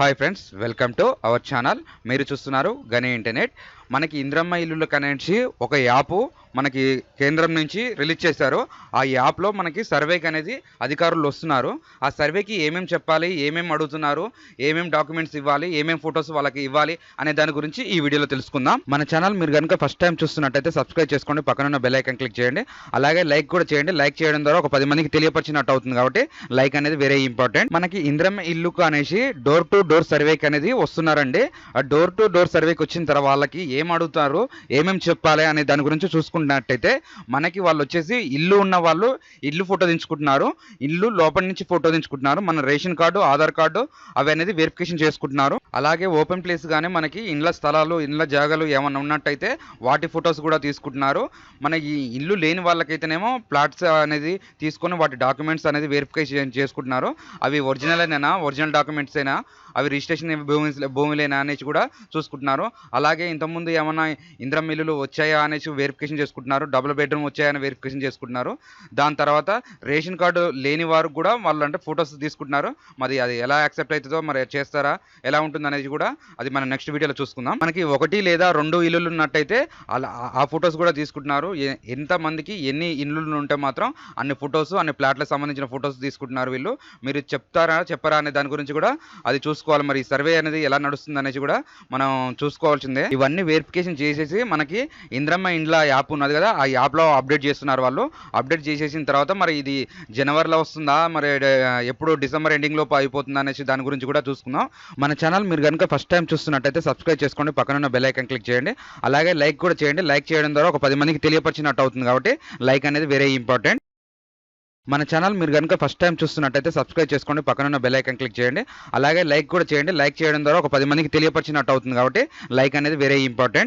Hi friends welcome to our channel మీరు చూస్తున్నారు గని ఇంటర్నెట్ మనకి ఇంద్రమ్మ ఇల్లుల కనేసి ఒక యాప్ మనకి కేంద్రం నుంచి రిలీజ్ చేశారు. ఆ యాప్లో మనకి సర్వేకి అనేది అధికారులు వస్తున్నారు. ఆ సర్వేకి ఏమేమి చెప్పాలి ఏమేమి అడుగుతున్నారు ఏమేమి డాక్యుమెంట్స్ ఇవ్వాలి ఏమేమి ఫొటోస్ వాళ్ళకి ఇవ్వాలి అనే దాని గురించి ఈ వీడియోలో తెలుసుకుందాం. మన ఛానల్ మీరు కనుక ఫస్ట్ టైం చూస్తున్నట్టయితే సబ్స్క్రైబ్ చేసుకోండి పక్కన ఉన్న బెల్ క్లిక్ చేయండి. అలాగే లైక్ కూడా చేయండి. లైక్ చేయడం ద్వారా ఒక పది మందికి తెలియపరిచినట్టు అవుతుంది కాబట్టి లైక్ అనేది వెరీ ఇంపార్టెంట్ మనకి ఇంద్రమ్మ ఇల్లుకు అనేసి డోర్ టు డోర్ సర్వేకి అనేది వస్తున్నారండి. ఆ డోర్ టు డోర్ సర్వేకి వచ్చిన తర్వాత వాళ్ళకి ఏ ఏం అడుగుతారు ఏమేమి చెప్పాలి అనే దాని గురించి చూసుకున్నట్టయితే మనకి వాళ్ళు వచ్చేసి ఇల్లు ఉన్న వాళ్ళు ఇల్లు ఫోటో దించుకుంటున్నారు. ఇల్లు లోపల నుంచి ఫోటో దించుకుంటున్నారు. మన రేషన్ కార్డు ఆధార్ కార్డు అవి అనేది వెరిఫికేషన్ చేసుకుంటున్నారు. అలాగే ఓపెన్ ప్లేస్ గానే మనకి ఇండ్ల స్థలాలు ఇండ్ల జాగాలు ఏమైనా ఉన్నట్టయితే వాటి ఫొటోస్ కూడా తీసుకుంటున్నారు. మనకి ఇల్లు లేని వాళ్ళకైతేనేమో ప్లాట్స్ అనేది తీసుకొని వాటి డాక్యుమెంట్స్ అనేది వెరిఫికేషన్ చేసుకుంటున్నారు. అవి ఒరిజినల్ అయినా ఒరిజినల్ డాక్యుమెంట్స్ అయినా అవి రిజిస్ట్రేషన్ భూమి భూమిలేనా అనేసి కూడా చూసుకుంటున్నారు. అలాగే ఇంతకుముందు ఏమన్నా ఇంద్రం మిల్లులు వచ్చాయా అనేసి వెరిఫికేషన్ చేసుకుంటున్నారు డబుల్ బెడ్రూమ్ వచ్చాయని వెరిఫికేషన్ చేసుకుంటున్నారు. దాని తర్వాత రేషన్ కార్డు లేని వారు కూడా వాళ్ళు అంటే ఫొటోస్ తీసుకుంటున్నారు. మరి అది ఎలా యాక్సెప్ట్ అవుతుందో మరి చేస్తారా ఎలా ఉంటుంది అనేది కూడా అది మనం నెక్స్ట్ వీడియోలో చూసుకుందాం. మనకి ఒకటి లేదా రెండు ఇల్లులు ఉన్నట్టయితే అలా ఆ ఫొటోస్ కూడా తీసుకుంటున్నారు. ఎంతమందికి ఎంత మందికి ఎన్ని ఇల్లులు ఉంటే మాత్రం అన్ని ఫొటోస్ అన్ని ప్లాట్లకు సంబంధించిన ఫొటోస్ తీసుకుంటున్నారు వీళ్ళు. మీరు చెప్తారా చెప్పరా అనే దాని గురించి కూడా అది చూసుకోవాలి. మరి సర్వే అనేది ఎలా నడుస్తుంది అనేది కూడా మనం చూసుకోవాల్సిందే. ఇవన్నీ వెరిఫికేషన్ చేసేసి మనకి ఇంద్రమ్మ ఇండ్ల యాప్ ఉన్నది కదా ఆ యాప్లో అప్డేట్ చేస్తున్నారు వాళ్ళు. అప్డేట్ చేసేసిన తర్వాత మరి ఇది జనవరిలో వస్తుందా? మరి ఎప్పుడు డిసెంబర్ ఎండింగ్ లోపు అయిపోతుందా అనేసి దాని గురించి కూడా చూసుకుందాం. మన ఛానల్ మీరు కనుక ఫస్ట్ టైం చూస్తున్నట్టయితే సబ్స్క్రైబ్ చేసుకోండి. పక్కన ఉన్న బెల్ ఐకన్ క్లిక్ చేయండి. అలాగే లైక్ కూడా చేయండి. లైక్ చేయడం ద్వారా ఒక పది మందికి తెలియపరిచినట్టు అవుతుంది కాబట్టి లైక్ అనేది వెరీ ఇంపార్టెంట్ మన ఛానల్ మీరు కనుక ఫస్ట్ టైం చూస్తున్నట్టయితే సబ్స్క్రైబ్ చేసుకోండి పక్కన ఉన్న బెల్ ఐకన్ క్లిక్ చేయండి. అలాగే లైక్ కూడా చేయండి. లైక్ చేయడం ద్వారా ఒక పది మందికి తెలియపరిచినట్టు అవుతుంది కాబట్టి లైక్ అనేది వెరీ ఇంపార్టెంట్